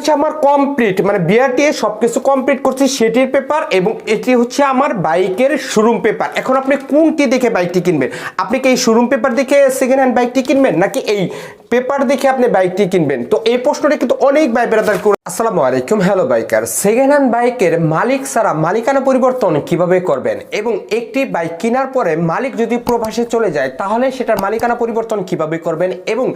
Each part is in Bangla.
হচ্ছে আমার কমপ্লিট মানে বিআরটি সবকিছু কমপ্লিট করছি সেটির পেপার এবং এটি হচ্ছে আমার বাইকের শোরুম পেপার এখন আপনি কোনটি দেখে বাইকটি কিনবেন? আপনি কি এই শোরুম পেপার দেখে সেকেন্ড হ্যান্ড বাইকটি কিনবেন নাকি এই পেপার দেখে আপনি বাইকটি কিনবেন? তো এই প্রশ্নটা কিন্তু অনেক ভাই বেড়াদার করে আসসালামু আলাইকুম হ্যালো বাইকার সেকেন্ড হ্যান্ড বাইকের মালিক ছাড়া মালিকানা পরিবর্তন কীভাবে করবেন? এবং একটি বাইক কেনার পরে মালিক যদি প্রবাসে চলে যায়, তাহলে সেটার মালিকানা পরিবর্তন কীভাবে করবেন? এবং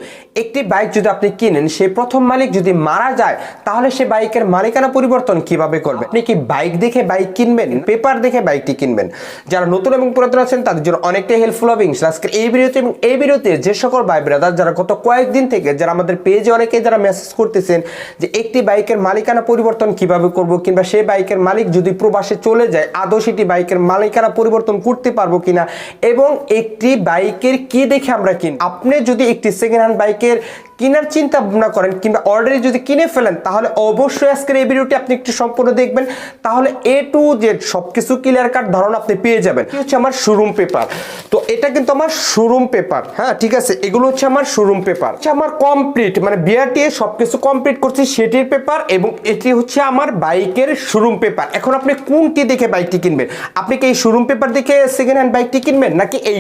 একটি বাইক যদি আপনি কিনেন, সেই প্রথম মালিক যদি মারা যায় তাহলে সে বাইকের মালিকানা পরিবর্তন কীভাবে করবে? আপনি কি বাইক দেখে বাইক কিনবেন? পেপার দেখে বাইকটি কিনবেন? যারা নতুন এবং পুরাতন আছেন, তাদের জন্য অনেকটাই হেল্পফুল হবে। আজকের এই ভিডিওতে এবং এই ভিডিওতে যে সকল ভাই ব্রাদার যারা গত কয়েকদিন থেকে যারা আমাদের পেজে অনেকে যারা মেসেজ করতেছেন যে একটি বাইকের মালিকানা পরিবর্তন কীভাবে করব কিংবা সেই বাইকের মালিক যদি প্রবাসে চলে যায়, আদৌ সেটি বাইকের মালিকানা পরিবর্তন করতে পারব কিনা? এবং একটি বাইকের কি দেখে আমরা কিন আপনি যদি একটি সেকেন্ড হ্যান্ড বাইকের কেনার চিন্তা ভাবনা করেন কিংবা অলরেডি যদি কিনে ফেলেন, তাহলে অবশ্যই আজকের এই ভিডিওটি আপনি একটু সম্পূর্ণ দেখবেন। তাহলে এ টু জেড সব কিছু ক্লিয়ার কাট ধারণা আপনি পেয়ে যাবেন। হচ্ছে আমার শোরুম পেপার তো এটা কিন্তু আমার শোরুম পেপার হ্যাঁ ঠিক আছে? এগুলো হচ্ছে আমার শোরুম পেপার হচ্ছে আমার কমপ্লিট মানে বিআরটি সবকিছু কমপ্লিট করছি সেটির পেপার এবং এটি হচ্ছে আমার বাইকের শোরুম পেপার এখন আপনি কোনটি দেখে বাইকটি কিনবেন? আপনি কি এই শোরুম পেপার দেখে সেকেন্ড হ্যান্ড বাইকটি কিনবেন নাকি এই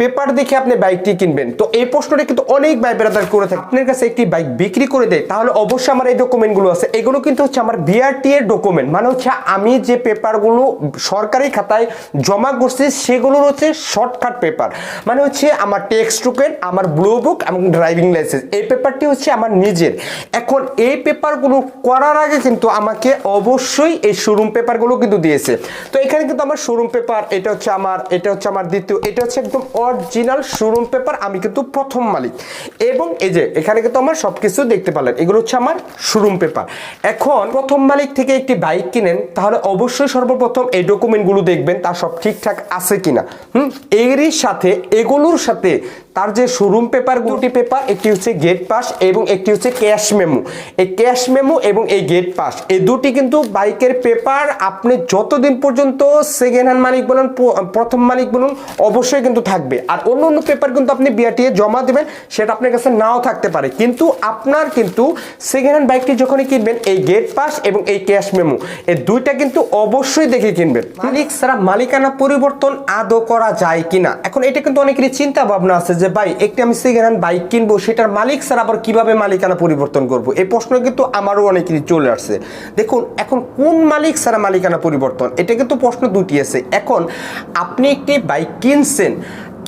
পেপার দেখে আপনি বাইকটি কিনবেন। তো এই প্রশ্নটা কিন্তু অনেক ভাই বেড়াদার করে থাকে। আপনার কাছে একটি বাইক বিক্রি করে দেয়, তাহলে অবশ্যই আমার এই ডকুমেন্টগুলো আছে। এগুলো কিন্তু হচ্ছে আমার বিআরটি এর ডকুমেন্ট মানে হচ্ছে আমি যে পেপারগুলো সরকারি খাতায় জমা করছি, সেগুলোর হচ্ছে শর্টকাট পেপার মানে হচ্ছে আমার টেক্সট টোকেন আমার ব্লু বুক এবং ড্রাইভিং লাইসেন্স এই পেপারটি হচ্ছে আমার নিজের। এখন এই পেপারগুলো করার আগে কিন্তু আমাকে অবশ্যই এই শোরুম পেপারগুলো কিন্তু দিয়েছে। তো এখানে কিন্তু আমার শোরুম পেপার এটা হচ্ছে আমার, এটা হচ্ছে আমার দ্বিতীয়, এটা হচ্ছে একদম অরিজিনাল শোরুম পেপার আমি কিন্তু প্রথম মালিক। এবং এই যে, এখানে কিন্তু আমার সব কিছু দেখতে পারলেন। এগুলো হচ্ছে আমার শোরুম পেপার এখন প্রথম মালিক থেকে একটি বাইক কিনেন, তাহলে অবশ্যই সর্বপ্রথম এই ডকুমেন্টগুলো দেখবেন, তা সব ঠিকঠাক আছে কিনা। হুম? এরই সাথে, এগুলোর সাথে তার যে শোরুম পেপার দুটি পেপার একটি হচ্ছে গেট পাস এবং একটি হচ্ছে ক্যাশ মেমো এই ক্যাশ মেমো এবং এই গেট পাস এই দুটি কিন্তু বাইকের পেপার আপনি যতদিন পর্যন্ত সেকেন্ড হ্যান্ড মালিক বলুন প্রথম মালিক বলুন, অবশ্যই কিন্তু থাকবে। আর অন্য অন্য পেপার কিন্তু আপনি বিআরটিএ জমা দেবেন, সেটা আপনার কাছে নাও থাকতে পারে। কিন্তু আপনার কিন্তু সেকেন্ড হ্যান্ড বাইকটি যখনই কিনবেন, এই গেট পাস এবং এই ক্যাশ মেমো এই দুইটা কিন্তু অবশ্যই দেখে কিনবেন। মালিক ছাড়া মালিকানা পরিবর্তন আদৌ করা যায় কিনা? এখন এটা কিন্তু অনেকেরই চিন্তা ভাবনা আছে যে ভাই, একটি আমি সেকেন্ড হ্যান্ড বাইক কিনবো, সেটার মালিক স্যার আবার কীভাবে মালিকানা পরিবর্তন করব? এই প্রশ্ন কিন্তু আমারও অনেকেরই চলে আসছে। দেখুন, এখন কোন মালিক ছাড়া মালিকানা পরিবর্তন? এটা কিন্তু প্রশ্ন দুটি আছে। এখন আপনি একটি বাইক কিনছেন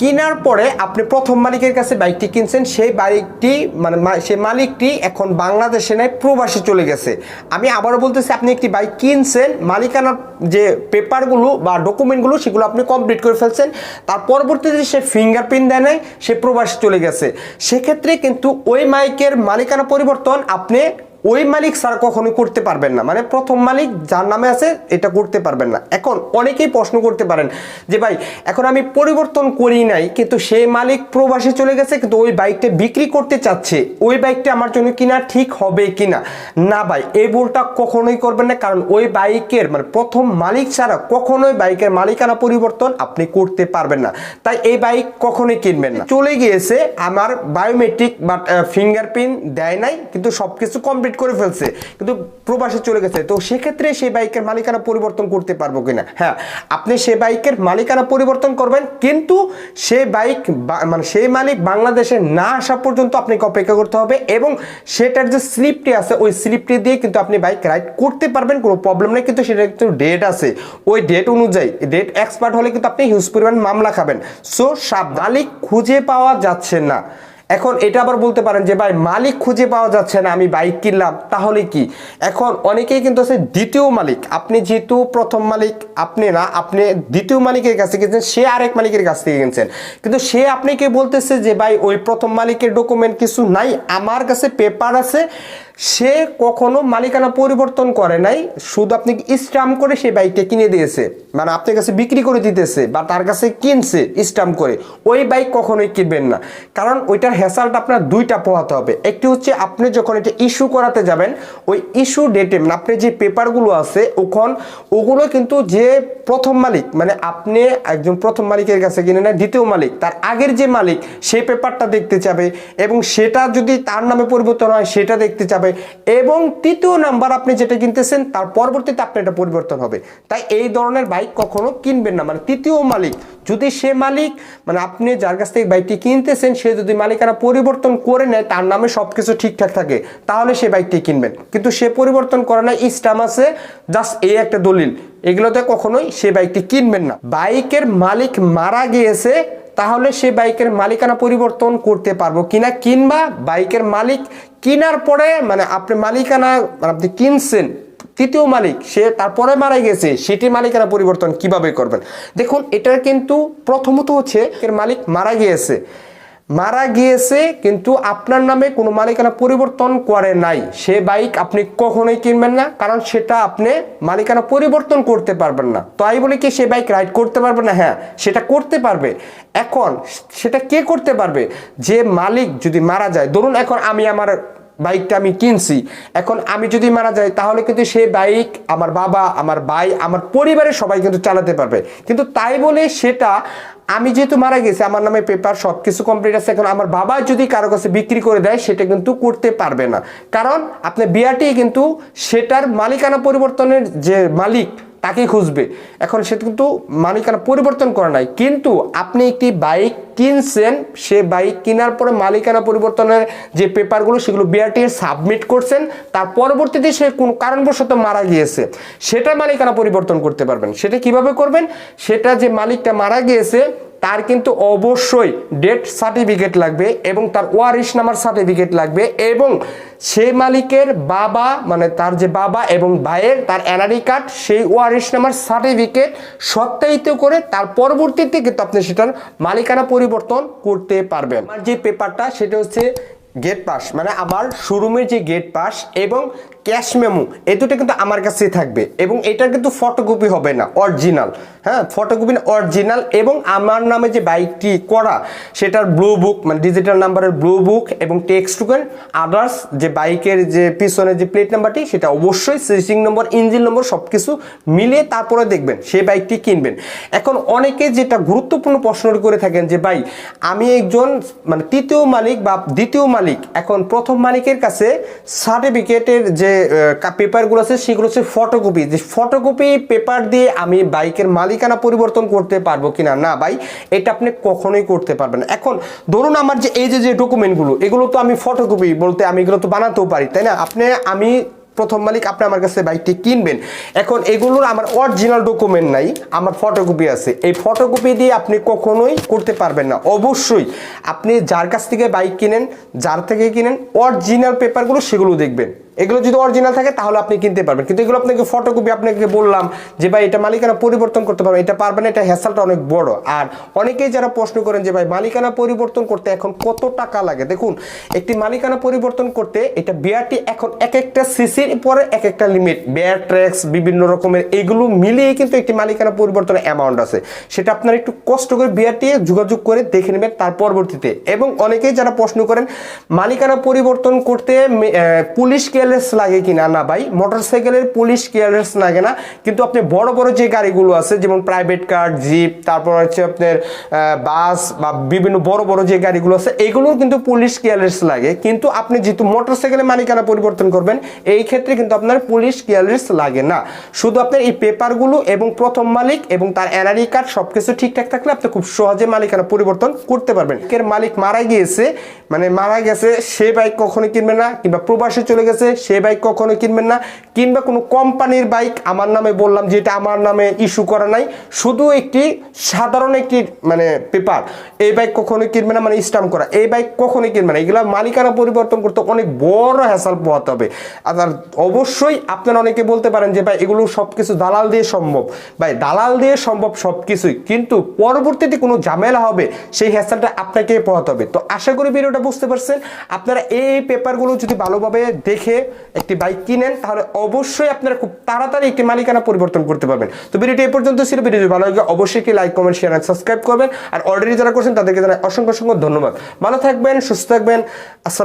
কেনার পরে আপনি প্রথম মালিকের কাছে বাইকটি কিনছেন, সেই বাইকটি মানে সেই মালিকটি এখন বাংলাদেশে নাই, প্রবাসে চলে গেছে। আমি আবারও বলতেছি, আপনি একটি বাইক কিনছেন মালিকানার যে পেপারগুলো বা ডকুমেন্টগুলো, সেগুলো আপনি কমপ্লিট করে ফেলছেন, তার পরবর্তীতে সে ফিঙ্গারপ্রিন্ট দেয় নাই, সে প্রবাসে চলে গেছে। সেক্ষেত্রে কিন্তু ওই মাইকের মালিকানা পরিবর্তন আপনি ওই মালিক স্যার কখনো করতে পারবেন না। মানে প্রথম মালিক যার নামে আছে, এটা করতে পারবেন না। এখন অনেকেই প্রশ্ন করতে পারেন যে, ভাই, এখন আমি পরিবর্তন করি নাই, কিন্তু সেই মালিক প্রবাসে চলে গেছে, কিন্তু ওই বাইকটা বিক্রি করতে চাচ্ছে, ওই বাইকটা আমার জন্য কিনা, ঠিক হবে কিনা? না ভাই, এই ভুলটা কখনোই করবেন না, কারণ ওই বাইকের মানে প্রথম মালিক ছাড়া কখনোই বাইকের মালিকানা পরিবর্তন আপনি করতে পারবেন না। তাই এই বাইক কখনোই কিনবেন না। চলে গিয়েছে, আমার বায়োমেট্রিক বা ফিঙ্গারপ্রিন্ট দেয় নাই, কিন্তু সবকিছু কমপ্লিট করে ফেলছে, কিন্তু প্রবাসে চলে গেছে। তো সেক্ষেত্রে সেই বাইকের মালিকানা পরিবর্তন করতে পারব কিনা? হ্যাঁ আপনি সেই বাইকের মালিকানা পরিবর্তন করবেন, কিন্তু সেই বাইক মানে সেই মালিক বাংলাদেশে না আসা পর্যন্ত আপনাকে অপেক্ষা করতে হবে এবং সেটার যে স্লিপটি আছে, ওই স্লিপটি দিয়ে কিন্তু আপনি বাইক রাইড করতে পারবেন, কোনো প্রবলেম নেই, কিন্তু সেটা কিন্তু ডেট আছে। ওই ডেট অনুযায়ী ডেট এক্সপার্ট হলে কিন্তু আপনি হিউজ পরিমাণ মামলা খাবেন। সো সাব মালিক খুঁজে পাওয়া যাচ্ছে না। এখন এটা আবার বলতে পারেন যে, ভাই, মালিক খুঁজে পাওয়া যাচ্ছে না, আমি বাইক কিনলাম, তাহলে কি? এখন অনেকেই কিন্তু আছে দ্বিতীয় মালিক। আপনি যেহেতু প্রথম মালিক, আপনি না, আপনি দ্বিতীয় মালিকের কাছে কিনছেন, সে আরেক মালিকের কাছ থেকে কিনছেন। কিন্তু সে আপনি কে বলতেছে যে, ভাই, ওই প্রথম মালিকের ডকুমেন্ট কিছু নাই, আমার কাছে পেপার আছে সে কখনো মালিকানা পরিবর্তন করে নাই, শুধু আপনি স্টাম্প করে সেই বাইকটা কিনে দিয়েছে। মানে আপনার কাছে বিক্রি করে দিতেছে বা তার কাছে কিনছে স্টাম্প করে, ওই বাইক কখনোই কিনবেন না। কারণ ওইটার হেসালটা আপনার দুইটা পোহাতে হবে। একটি হচ্ছে আপনি যখন এটা ইস্যু করাতে যাবেন, ওই ইস্যু ডেটে মানে আপনি যে পেপারগুলো আছে, ওখন, ওগুলো কিন্তু যে প্রথম মালিক মানে আপনি একজন প্রথম মালিকের কাছে কিনে নেয় দ্বিতীয় মালিক, তার আগের যে মালিক সেই পেপারটা দেখতে চাবে এবং সেটা যদি তার নামে পরিবর্তন হয়, সেটা দেখতে চাবে। যাবে এবং তৃতীয় নাম্বার আপনি যেটা কিনতেছেন, তার পরবর্তীতে আপনি এটা পরিবর্তন হবে। তাই এই ধরনের বাইক কখনো কিনবেন না। মানে তৃতীয় মালিক, যদি সে মালিক মানে আপনি যার কাছ থেকে বাইকটি কিনতেছেন, সে যদি মালিকানা পরিবর্তন করে নেয়, তার নামে সবকিছু ঠিকঠাক থাকে, তাহলে সে বাইকটি কিনবেন। কিন্তু সে পরিবর্তন করে না স্টাম আছে, জাস্ট এই একটা দলিল। এগুলোতে কখনোই সে বাইকটি কিনবেন না। বাইকের মালিক মারা গিয়েছে তাহলে সে বাইকের মালিকানা পরিবর্তন করতে পারব কিনা, কিনবা বাইকের মালিক কেনার পরে মানে আপনি মালিকানা মানে আপনি কিনছেন, তৃতীয় মালিক, সে তারপরে মারা গেছে সেটি মালিকানা পরিবর্তন কীভাবে করবেন? দেখুন, এটার কিন্তু প্রথমত হচ্ছে, এর মালিক মারা গিয়েছে। মারা গিয়েছে, কিন্তু আপনার নামে কোনো মালিকানা পরিবর্তন করে নাই। সে বাইক আপনি কখনোই কিনবেন না, কারণ সেটা আপনি মালিকানা পরিবর্তন করতে পারবেন না। তাই বলে কি, সে বাইক রাইড করতে পারবে না? হ্যাঁ সেটা করতে পারবে। এখন সেটা কে করতে পারবে? যে মালিক যদি মারা যায়, ধরুন এখন আমি আমার বাইকটা আমি কিনছি, এখন আমি যদি মারা যাই, তাহলে কিন্তু সেই বাইক আমার বাবা, আমার ভাই, আমার পরিবারের সবাই কিন্তু চালাতে পারবে। কিন্তু তাই বলে সেটা আমি যেহেতু মারা গেছি, আমার নামে পেপার সব কিছু কমপ্লিট আছে, এখন আমার বাবা যদি কারও কাছে বিক্রি করে দেয়, সেটা কিন্তু করতে পারবে না। কারণ আপনার বিআরটি কিন্তু সেটার মালিকানা পরিবর্তনের যে মালিক তাকে খুঁজবে। এখন সে কিন্তু মালিকানা পরিবর্তন করা নাই। কিন্তু আপনি একটি বাইক কিনছেন, সে বাইক কেনার পরে মালিকানা পরিবর্তনের যে পেপারগুলো, সেগুলো বিআরটি সাবমিট করছেন, তার পরবর্তীতে সে কোন কারণবশত মারা গিয়েছে, সেটা মালিকানা পরিবর্তন করতে পারবেন। সেটা কীভাবে করবেন? সেটা যে মালিকটা মারা গিয়েছে তার কিন্তু অবশ্যই ডেথ সার্টিফিকেট লাগবে এবং তার ওয়ারিশ নামার সার্টিফিকেট লাগবে এবং সে মালিকের বাবা মানে তার যে বাবা এবং ভাইয়ের তার এনআরই কার্ড সেই ওয়ারিশ নামার সার্টিফিকেট সত্যায়িত করে তার পরবর্তীতে কিন্তু আপনি সেটার মালিকানা পরিবর্তন করতে পারবেন। আমার যে পেপারটা সেটা হচ্ছে গেট পাস মানে আমার শোরুমের যে গেট পাস এবং ক্যাশ মেমো এই দুটো কিন্তু আমার কাছেই থাকবে এবং এটার কিন্তু ফটোকপি হবে না অরিজিনাল হ্যাঁ ফটোকপি অরিজিনাল এবং আমার নামে যে বাইকটি করা, সেটার ব্লু বুক মানে ডিজিটাল নাম্বারের ব্লু বুক এবং টেক্সট টুকেন আদার্স যে বাইকের যে পিছনে যে প্লেট নাম্বারটি সেটা অবশ্যই সিসিং নম্বর ইঞ্জিন নম্বর সব কিছু মিলিয়ে তারপরে দেখবেন, সেই বাইকটি কিনবেন। এখন অনেকে যেটা গুরুত্বপূর্ণ প্রশ্ন করে থাকেন যে, ভাই, আমি একজন মানে তৃতীয় মালিক বা দ্বিতীয় মালিক, এখন প্রথম মালিকের কাছে সার্টিফিকেটের যে পেপারগুলো আছে, সেগুলো হচ্ছে ফটোকপি যে ফটোকপি পেপার দিয়ে আমি বাইকের মালিকানা পরিবর্তন করতে পারব কিনা? না ভাই, এটা আপনি কখনোই করতে পারবেন এখন, ধরুন আমার যে এই যে যে ডকুমেন্টগুলো এগুলো তো আমি ফটোকপি বলতে আমি এগুলো তো বানাতেও পারি, তাই না? আপনি, আমি প্রথম মালিক আপনি আমার কাছে বাইকটি কিনবেন। এখন এগুলোর আমার অরিজিনাল ডকুমেন্ট নাই, আমার ফটোকপি আছে। এই ফটোকপি দিয়ে আপনি কখনোই করতে পারবেন না। অবশ্যই, আপনি যার কাছ থেকে বাইক কিনেন, যার থেকে কিনেন অরিজিনাল পেপারগুলো সেগুলো দেখবেন। এগুলো যদি অরিজিনাল থাকে তাহলে আপনি কিনতে পারবেন। কিন্তু এগুলো আপনাকে ফটোকপি আপনাকে বললাম যে ভাই এটা মালিকানা পরিবর্তন করতে পারবেন। এটা পারবেন এটা হ্যাসালটা অনেক বড়। আর অনেকেই যারা প্রশ্ন করেন যে ভাই মালিকানা পরিবর্তন করতে এখন কত টাকা লাগে? দেখুন একটি মালিকানা পরিবর্তন করতে এটা বিআরটি এখন এক একটা সিসির পরে এক একটা লিমিট বেয়ার ট্র্যাক্স বিভিন্ন রকমের এগুলো মিলিয়ে কিন্তু একটি মালিকানা পরিবর্তনের অ্যামাউন্ট আছে। সেটা আপনার একটু কষ্ট করে বিআরটি যোগাযোগ করে দেখে নেবেন তার পরবর্তীতে। এবং অনেকেই যারা প্রশ্ন করেন মালিকানা পরিবর্তন করতে মে- আহ, পুলিশ কেয়ারলেস লাগে কিনা? না ভাই মোটরসাইকেলের পুলিশ কেয়ারলেস লাগে না। কিন্তু আপনি বড় বড় যে গাড়িগুলো আছে, যেমন প্রাইভেট কার জিপ তারপর হচ্ছে আপনার বাস বা বিভিন্ন বড় বড় যে গাড়িগুলো আছে, এগুলোও কিন্তু পুলিশ কেয়ারলেস লাগে। কিন্তু আপনি যেহেতু মোটরসাইকেলের মালিকানা পরিবর্তন করবেন, এই ক্ষেত্রে কিন্তু আপনার পুলিশ কেয়ারলেস লাগে না। শুধু আপনার এই পেপারগুলো এবং প্রথম মালিক এবং তার এনআরই কার্ড সব কিছু ঠিকঠাক থাকলে আপনি খুব সহজে মালিকানা পরিবর্তন করতে পারবেন। এর মালিক মারা গিয়েছে মানে মারা গেছে, সে বাইক কখনো কিনবে না, কিংবা প্রবাসে চলে গেছে সে বাইক কখনো কিনবেন না। কিংবা কোনো কোম্পানির বাইক আমার নামে বললাম যে এটা আমার নামে ইস্যু করা নাই, শুধু একটি সাধারণ একটি মানে পেপার এই বাইক কখনো কিনবে না মানে স্টাম্প করা। এই বাইক কখনোই কিনবে না। এগুলো মালিকানা পরিবর্তন করতে অনেক বড় হ্যাসাল পোহাতে হবে। আর অবশ্যই আপনারা অনেকে বলতে পারেন যে, ভাই, এগুলো সব কিছু দালাল দিয়ে সম্ভব। ভাই, দালাল দিয়ে সম্ভব সব কিছুই কিন্তু পরবর্তীতে কোনো ঝামেলা হবে, সেই হ্যাসালটা আপনাকে পোহাতে হবে। তো আশা করি ভিডিওটা বুঝতে পারছেন। আপনারা এই পেপারগুলো যদি ভালোভাবে দেখে একটি বাইক কিনেন, তাহলে অবশ্যই আপনারা খুব তাড়াতাড়ি একটি মালিকানা পরিবর্তন করতে পারবেন। তো ভিডিওটি এ পর্যন্ত ছিল। ভিডিও ভালো লাগে অবশ্যই একটি লাইক কমেন্ট শেয়ার সাবস্ক্রাইব করবেন। আর অলরেডি যারা করছেন, তাদেরকে জানাই অসংখ্য অসংখ্য ধন্যবাদ। ভালো থাকবেন, সুস্থ থাকবেন। আসসালাম